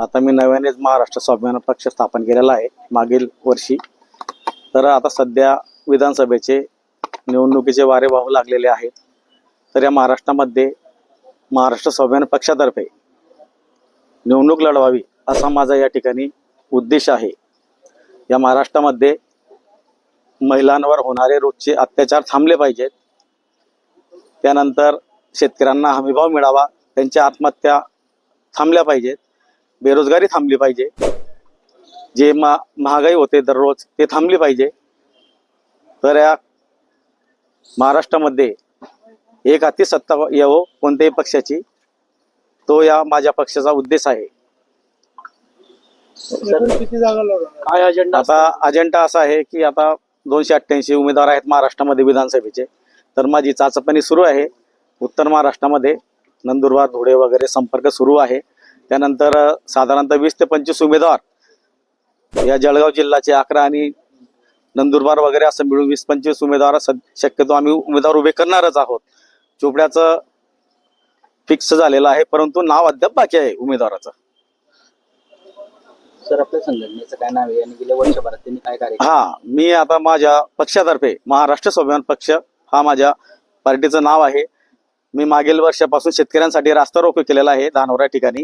आता मी नव्यानेच महाराष्ट्र स्वाभिमान पक्ष स्थापन केलेला आहे मागील वर्षी. तर आता सध्या विधानसभेचे निवडणुकीचे वारे वाहू लागलेले आहेत. तर या महाराष्ट्रामध्ये महाराष्ट्र स्वाभिमान पक्षातर्फे निवडणूक लढवावी असा माझा या ठिकाणी उद्देश आहे. या महाराष्ट्रामध्ये महिलांवर होणारे रोजचे अत्याचार थांबले पाहिजेत. त्यानंतर शेतकऱ्यांना हमीभाव मिळावा त्यांच्या आत्महत्या थांबल्या पाहिजेत. बेरोजगारी थांबली पाहिजे. जे मा महागाई होते दररोज ते थांबली पाहिजे. तर या महाराष्ट्रामध्ये एक हाती सत्ता यावं कोणत्याही पक्षाची तो या माझ्या पक्षाचा उद्देश आहे. काय अजेंडा आता अजेंडा असा आहे की आता दोनशे अठ्ठ्याऐंशी उमेदवार आहेत महाराष्ट्रामध्ये विधानसभेचे. तर माझी चाचपणी सुरू आहे. उत्तर महाराष्ट्रामध्ये नंदुरबार धुळे वगैरे संपर्क सुरू आहे. त्यानंतर साधारणतः वीस ते पंचवीस उमेदवार या जळगाव जिल्ह्याचे अकरा आणि नंदुरबार वगैरे असं मिळून वीस पंचवीस उमेदवार शक्यतो आम्ही उमेदवार उभे करणारच आहोत. चोपड्याचं फिक्स झालेलं आहे परंतु नाव अद्याप बाकी आहे उमेदवाराचं. सर आपल्या संघटनेचं काय नाव आहे आणि गेल्या वर्षभरात त्यांनी काय कार्य हा मी आता माझ्या पक्षातर्फे महाराष्ट्र स्वाभिमान पक्ष हा माझ्या पार्टीचं नाव आहे. मी मागील वर्षापासून शेतकऱ्यांसाठी रास्ता रोको केलेला आहे धानोरा ठिकाणी.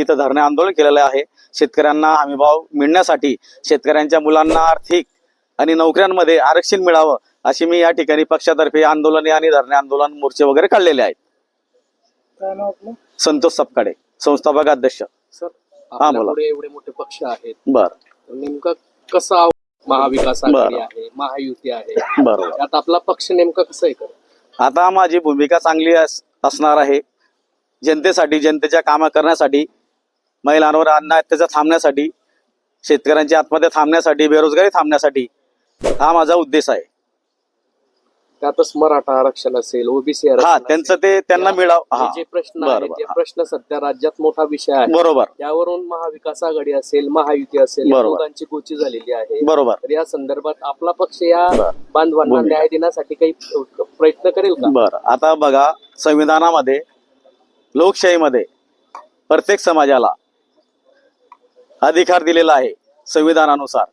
इथं धरणे आंदोलन केलेलं आहे. शेतकऱ्यांना हमीभाव मिळण्यासाठी शेतकऱ्यांच्या मुलांना आर्थिक आणि नोकऱ्यांमध्ये आरक्षण मिळावं अशी मी या ठिकाणी पक्षातर्फे आंदोलने आणि धरणे आंदोलन मोर्चे वगैरे काढलेले आहेत. संतोष सपकाडे संस्थापक अध्यक्ष. सर बोला. एवढे मोठे पक्ष आहेत. बर. नेमकं कसा महाविकास. आहे महायुती आहे? बरोबर. त्यात आपला पक्ष नेमका कसं आहे? आता माझी भूमिका चांगली अस- असणार आहे. जनतेसाठी जनतेच्या कामं करण्यासाठी महिलांवर अन्न अत्याचार थांबण्यासाठी शेतकऱ्यांची आत्महत्या थांबण्यासाठी बेरोजगारी थांबण्यासाठी हा माझा उद्देश आहे. त्यातच मराठा आरक्षण असेल ओबीसी हा त्यांचं ते त्यांना मिळाव हा जे प्रश्न बरं, आहेत बरं, ते हा. प्रश्न सध्या राज्यात मोठा विषय आहे बरोबर त्यावरून महाविकास आघाडी असेल महायुती असेल या बरोबर. दोघांची गोची झालेली आहे बरोबर तर या संदर्भात आपला पक्ष या. बांधवांना भूमिका. न्याय देण्यासाठी काही प्रयत्न करेल का बर आता बघा संविधानामध्ये लोकशाहीमध्ये प्रत्येक समाजाला अधिकार दिलेला आहे संविधानानुसार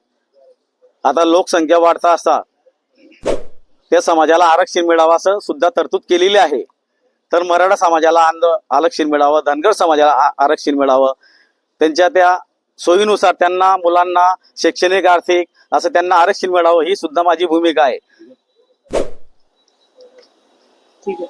आता लोकसंख्या वाढता असता त्या समाजाला आरक्षण मिळावं असं सुद्धा तरतूद केलेली आहे. तर मराठा समाजाला आंद आरक्षण मिळावं धनगर समाजाला आरक्षण मिळावं त्यांच्या त्या सोयीनुसार त्यांना मुलांना शैक्षणिक आर्थिक असं त्यांना आरक्षण मिळावं ही सुद्धा माझी भूमिका आहे. ठीक आहे.